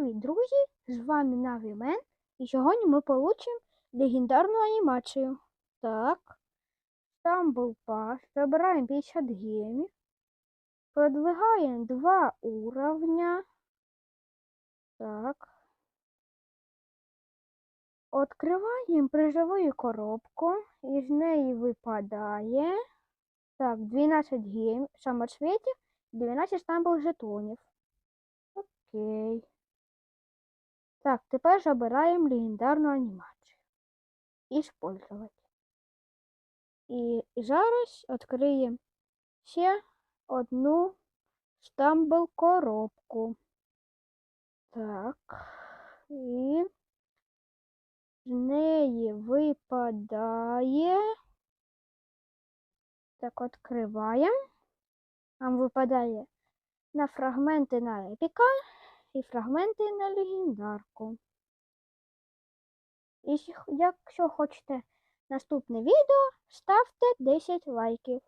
Привіт, друзі! З вами Навімен. І сьогодні ми получимо легендарну анімацію. Так. Був пас. Забираємо 50 гемів. Продвигаємо два уровня. Так. Откриваємо призову коробку. Із неї випадає. Так, 12 гем самоцветів, 12 стамбул жетонів. Окей. Так, тепер забираємо легендарну анімацію. Іспользувати. І зараз відкриємо ще одну стамбл коробку. Так. І з неї випадає. Так, відкриваємо. Нам випадає на фрагменти на епіка і фрагменти на легендарку. І якщо хочете наступне відео, ставте 10 лайків.